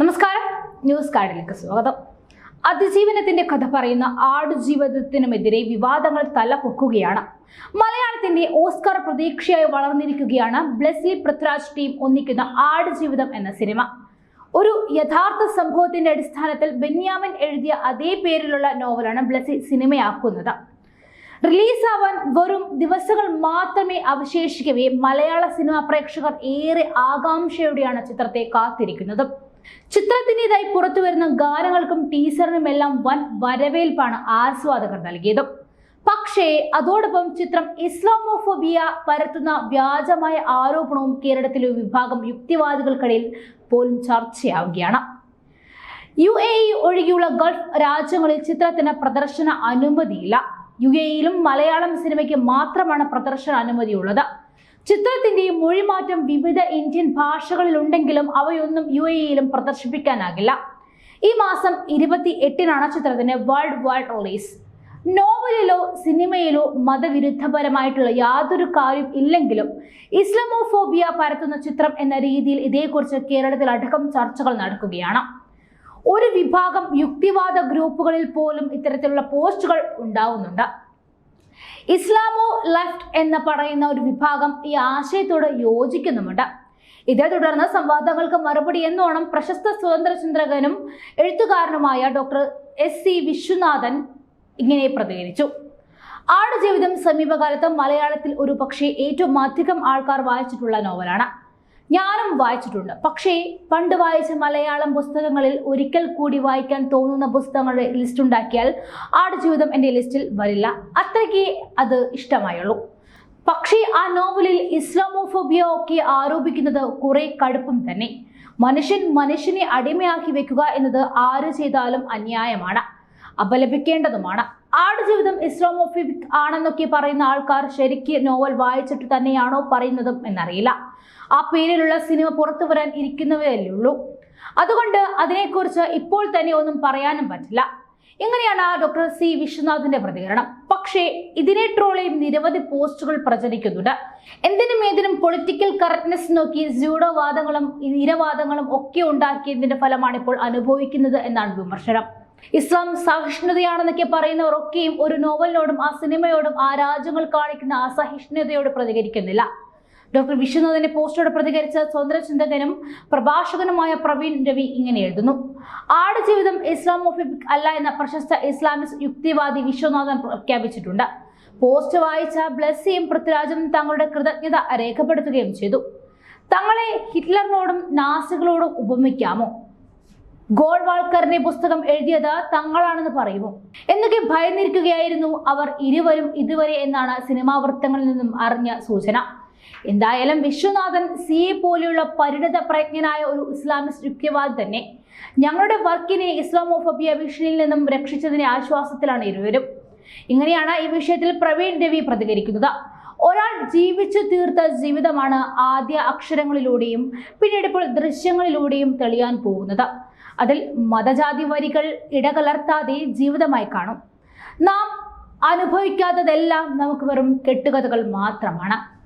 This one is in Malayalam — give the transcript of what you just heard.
നമസ്കാരം. ന്യൂസ് കാർഡിലേക്ക് സ്വാഗതം. അതിജീവനത്തിന്റെ കഥ പറയുന്ന ആടുജീവിതത്തിനുമെതിരെ വിവാദങ്ങൾ തലപൊക്കുകയാണ്. മലയാളത്തിന്റെ ഓസ്കാർ പ്രതീക്ഷയായി വളർന്നിരിക്കുകയാണ് ബ്ലെസ്ലി പൃഥ്വിരാജ് ടീം ഒന്നിക്കുന്ന ആടുജീവിതം എന്ന സിനിമ. ഒരു യഥാർത്ഥ സംഭവത്തിന്റെ അടിസ്ഥാനത്തിൽ ബെന്യാമൻ എഴുതിയ അതേ പേരിലുള്ള നോവലാണ് ബ്ലെസി സിനിമയാക്കുന്നത്. റിലീസാവാൻ വെറും ദിവസങ്ങൾ മാത്രമേ അവശേഷിക്കവേ മലയാള സിനിമാ പ്രേക്ഷകർ ഏറെ ആകാംക്ഷയോടെയാണ് ചിത്രത്തെ കാത്തിരിക്കുന്നത്. ചിത്രത്തിന്റെതായി പുറത്തു വരുന്ന ഗാനങ്ങൾക്കും ടീസറിനുമെല്ലാം വൻ വരവേൽപ്പാണ് ആസ്വാദകർ നൽകിയത്. പക്ഷേ അതോടൊപ്പം ചിത്രം ഇസ്ലാമോഫോബിയ പരത്തുന്ന വ്യാജമായ ആരോപണവും കേരളത്തിലെ വിഭാഗം യുക്തിവാദികൾക്കിടയിൽ പോലും ചർച്ചയാവുകയാണ്. യു എ ഇ ഒഴികെയുള്ള ഗൾഫ് രാജ്യങ്ങളിൽ ചിത്രത്തിന് പ്രദർശന അനുമതിയില്ല. യു എയിലും മലയാളം സിനിമയ്ക്ക് മാത്രമാണ് പ്രദർശന അനുമതിയുള്ളത്. ചിത്രത്തിന്റെ മൊഴിമാറ്റം വിവിധ ഇന്ത്യൻ ഭാഷകളിലുണ്ടെങ്കിലും അവയൊന്നും യു എ ഇയിലും പ്രദർശിപ്പിക്കാനാകില്ല. ഈ മാസം ഇരുപത്തി എട്ടിനാണ് ചിത്രത്തിന് വേൾഡ് വൈഡ് റിലീസ് നോവലിലോ സിനിമയിലോ മതവിരുദ്ധപരമായിട്ടുള്ള യാതൊരു കാര്യം ഇല്ലെങ്കിലും ഇസ്ലാമോഫോബിയ പരത്തുന്ന ചിത്രം എന്ന രീതിയിൽ ഇതേക്കുറിച്ച് കേരളത്തിൽ അടക്കം ചർച്ചകൾ നടക്കുകയാണ്. ഒരു വിഭാഗം യുക്തിവാദ ഗ്രൂപ്പുകളിൽ പോലും ഇത്തരത്തിലുള്ള പോസ്റ്റുകൾ ഉണ്ടാവുന്നുണ്ട്. ഇസ്ലാമോ ലെഫ്റ്റ് എന്ന് പറയുന്ന ഒരു വിഭാഗം ഈ ആശയത്തോട് യോജിക്കുന്നുമുണ്ട്. ഇതേ തുടർന്ന് സംവാദങ്ങൾക്ക് മറുപടി എന്നോണം പ്രശസ്ത സ്വതന്ത്ര ചിന്തകനും എഴുത്തുകാരനുമായ ഡോക്ടർ എസ് സി വിശ്വനാഥൻ ഇങ്ങനെ പ്രതികരിച്ചു. ആടുജീവിതം സമീപകാലത്ത് മലയാളത്തിൽ ഒരു പക്ഷേ ഏറ്റവും അധികം ആൾക്കാർ വായിച്ചിട്ടുള്ള നോവലാണ്. ഞാനും വായിച്ചിട്ടുണ്ട്. പക്ഷേ പണ്ട് വായിച്ച മലയാളം പുസ്തകങ്ങളിൽ ഒരിക്കൽ കൂടി വായിക്കാൻ തോന്നുന്ന പുസ്തകങ്ങളുടെ ലിസ്റ്റ് ഉണ്ടാക്കിയാൽ ആടുജീവിതം എന്റെ ലിസ്റ്റിൽ വരില്ല. അത്രയ്ക്ക് അത് ഇഷ്ടമായുള്ളൂ. പക്ഷേ ആ നോവലിൽ ഇസ്ലാമോഫോബിയ ഒക്കെ ആരോപിക്കുന്നത് കുറെ കടുപ്പം തന്നെ. മനുഷ്യൻ മനുഷ്യനെ അടിമയാക്കി വെക്കുക എന്നത് ആര് ചെയ്താലും അന്യായമാണ്. അപലപിക്കേണ്ടതുമാണ്. ആടുജീവിതം ഇസ്ലോമോഫിക് ആണെന്നൊക്കെ പറയുന്ന ആൾക്കാർ ശരിക്ക് നോവൽ വായിച്ചിട്ട് തന്നെയാണോ പറയുന്നതും എന്നറിയില്ല. ആ പേരിലുള്ള സിനിമ പുറത്തു വരാൻ ഇരിക്കുന്നവരല്ലേ ഉള്ളൂ അതുകൊണ്ട് അതിനെക്കുറിച്ച് ഇപ്പോൾ തന്നെ ഒന്നും പറയാനും പറ്റില്ല. ഇങ്ങനെയാണ് ഡോക്ടർ സി വിശ്വനാഥിന്റെ പ്രതികരണം. പക്ഷേ ഇതിനെ ട്രോളിയും നിരവധി പോസ്റ്റുകൾ പ്രചരിക്കുന്നുണ്ട്. എന്തിനും ഏതിനും പൊളിറ്റിക്കൽ കറക്റ്റ്നെസ് നോക്കി ജൂഡോവാദങ്ങളും നിരവാദങ്ങളും ഒക്കെ ഉണ്ടാക്കിയതിന്റെ ഫലമാണ് ഇപ്പോൾ അനുഭവിക്കുന്നത് എന്നാണ് വിമർശനം. ഇസ്ലാം സഹിഷ്ണുതയാണെന്നൊക്കെ പറയുന്നവരൊക്കെയും ഒരു നോവലിനോടും ആ സിനിമയോടും ആ രാജ്യങ്ങൾ കാണിക്കുന്ന അസഹിഷ്ണുതയോട് പ്രതികരിക്കുന്നില്ല. ഡോക്ടർ വിശ്വനാഥിന്റെ പോസ്റ്റോട് പ്രതികരിച്ച സ്വതന്ത്ര ചിന്തകനും പ്രഭാഷകനുമായ പ്രവീൺ രവി ഇങ്ങനെ എഴുതുന്നു. ആടുജീവിതം ഇസ്ലാമോഫിക് അല്ല എന്ന പ്രശസ്ത ഇസ്ലാമിസ്റ്റ് യുക്തിവാദി വിശ്വനാഥൻ പ്രഖ്യാപിച്ചിട്ടുണ്ട്. പോസ്റ്റ് വായിച്ച ബ്ലസ്സിയും പൃഥ്വിരാജും തങ്ങളുടെ കൃതജ്ഞത രേഖപ്പെടുത്തുകയും ചെയ്തു. തങ്ങളെ ഹിറ്റ്ലറിനോടും നാസികളോടും ഉപമിക്കാമോ? ഗോൾവാൾക്കറിന്റെ പുസ്തകം എഴുതിയത് തങ്ങളാണെന്ന് പറയുമോ? എന്നൊക്കെ ഭയന്നിരിക്കുകയായിരുന്നു അവർ ഇരുവരും ഇതുവരെ എന്നാണ് സിനിമാ വൃത്തങ്ങളിൽ നിന്നും അറിഞ്ഞ സൂചന. എന്തായാലും വിശ്വനാഥൻ സി എ പോലെയുള്ള പരിണിത പ്രജ്ഞനായ ഒരു ഇസ്ലാമിസ്റ്റ് യുക്തിവാദി തന്നെ. ഞങ്ങളുടെ വർക്കിനെ ഇസ്ലാമോഫോബിയ ഭീഷണിയിൽ നിന്നും രക്ഷിച്ചതിന്റെ ആശ്വാസത്തിലാണ് ഇരുവരും. ഇങ്ങനെയാണ് ഈ വിഷയത്തിൽ പ്രവീൺ രവി പ്രതികരിക്കുന്നത്. ഒരാൾ ജീവിച്ചു തീർത്ത ജീവിതമാണ് ആദ്യ അക്ഷരങ്ങളിലൂടെയും പിന്നീട് ഇപ്പോൾ ദൃശ്യങ്ങളിലൂടെയും തെളിയാൻ പോകുന്നത്. അതിൽ മതജാതി വരികൾ ഇടകലർത്താതെ ജീവിതമായി കാണും. നാം അനുഭവിക്കാത്തതെല്ലാം നമുക്ക് വെറും കെട്ടുകഥകൾ മാത്രമാണ്.